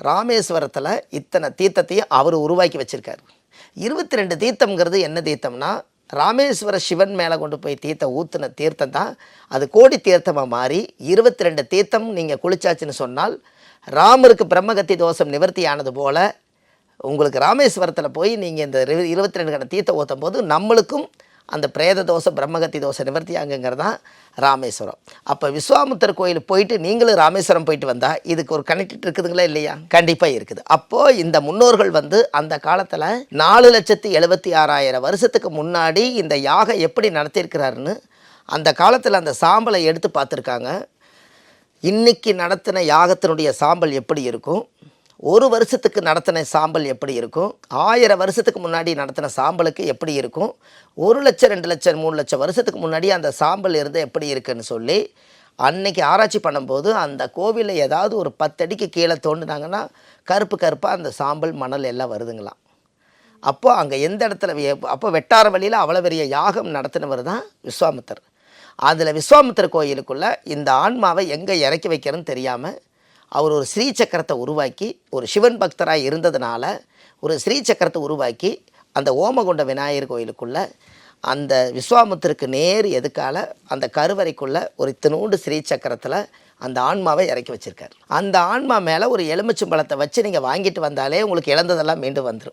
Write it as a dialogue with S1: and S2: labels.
S1: ராமேஸ்வரத்தில் இத்தனை தீர்த்தத்தையும் அவர் உருவாக்கி வச்சிருக்காரு. இருபத்தி ரெண்டு தீர்த்தம்ங்கிறது என்ன தீர்த்தம்னா ராமேஸ்வர சிவன் மேலே கொண்டு போய் தீர்த்தம் ஊற்றின தீர்த்தம் தான். அது கோடி தீர்த்தமாக மாறி இருபத்தி ரெண்டு தீர்த்தம் நீங்கள் குளிச்சாச்சுன்னு சொன்னால் ராமருக்கு பிரம்மகத்தி தோஷம் நிவர்த்தி ஆனது போல் உங்களுக்கு ராமேஸ்வரத்தில் போய் நீங்கள் இந்த இருபத்தி ரெண்டு கண தீர்த்தம் ஊற்றும் போது நம்மளுக்கும் அந்த பிரேத தோசை பிரம்மகத்தி தோசை நிவர்த்தி ஆகுங்கிறது தான் ராமேஸ்வரம். அப்போ விஸ்வாமுத்தர் கோயில் போயிட்டு நீங்களும் ராமேஸ்வரம் போயிட்டு வந்தால் இதுக்கு ஒரு கனெக்டட் இருக்குதுங்களா இல்லையா? கண்டிப்பாக இருக்குது. அப்போது இந்த முன்னோர்கள் வந்து அந்த காலத்தில் நாலு லட்சத்தி எழுபத்தி ஆறாயிரம் வருஷத்துக்கு முன்னாடி இந்த யாகம் எப்படி நடத்தியிருக்கிறாருன்னு அந்த காலத்தில் அந்த சாம்பலை எடுத்து பார்த்துருக்காங்க. இன்றைக்கி நடத்தின யாகத்தினுடைய சாம்பல் எப்படி இருக்கும்? ஒரு வருஷத்துக்கு நடத்தின சாம்பல் எப்படி இருக்கும்? ஆயிரம் வருஷத்துக்கு முன்னாடி நடத்தின சாம்பலுக்கு எப்படி இருக்கும்? ஒரு லட்சம் ரெண்டு லட்சம் மூணு லட்சம் வருஷத்துக்கு முன்னாடி அந்த சாம்பல் இருந்து எப்படி இருக்குன்னு சொல்லி அன்னைக்கு ஆராய்ச்சி பண்ணும்போது அந்த கோவிலில் ஏதாவது ஒரு பத்தடிக்கு கீழே தோண்டினாங்கன்னா கருப்பு கருப்பாக அந்த சாம்பல் மணல் எல்லாம் வருதுங்களாம். அப்போது அங்கே எந்த இடத்துல அப்போ வெட்டார வழியில் அவ்வளோ பெரிய யாகம் நடத்தினவர் தான் விஸ்வாமித்தர். அதில் விஸ்வாமித்திர கோயிலுக்குள்ளே இந்த ஆன்மாவை எங்கே இறக்கி வைக்கிறதுன்னு தெரியாமல் அவர் ஒரு ஸ்ரீ சக்கரத்தை உருவாக்கி ஒரு சிவன் பக்தராக இருந்ததுனால ஒரு ஸ்ரீ சக்கரத்தை உருவாக்கி அந்த ஓமகுண்ட விநாயகர் கோயிலுக்குள்ளே அந்த விஸ்வாமுத்தருக்கு நேர் எதுக்கால அந்த கருவறைக்குள்ளே ஒரு இத்தினூண்டு ஸ்ரீ சக்கரத்தில் அந்த ஆன்மாவை இறக்கி வச்சுருக்கார். அந்த ஆன்மா மேலே ஒரு எலுமிச்சம்பழத்தை வச்சு நீங்கள் வாங்கிட்டு வந்தாலே உங்களுக்கு இழந்ததெல்லாம் மீண்டும் வந்துடும்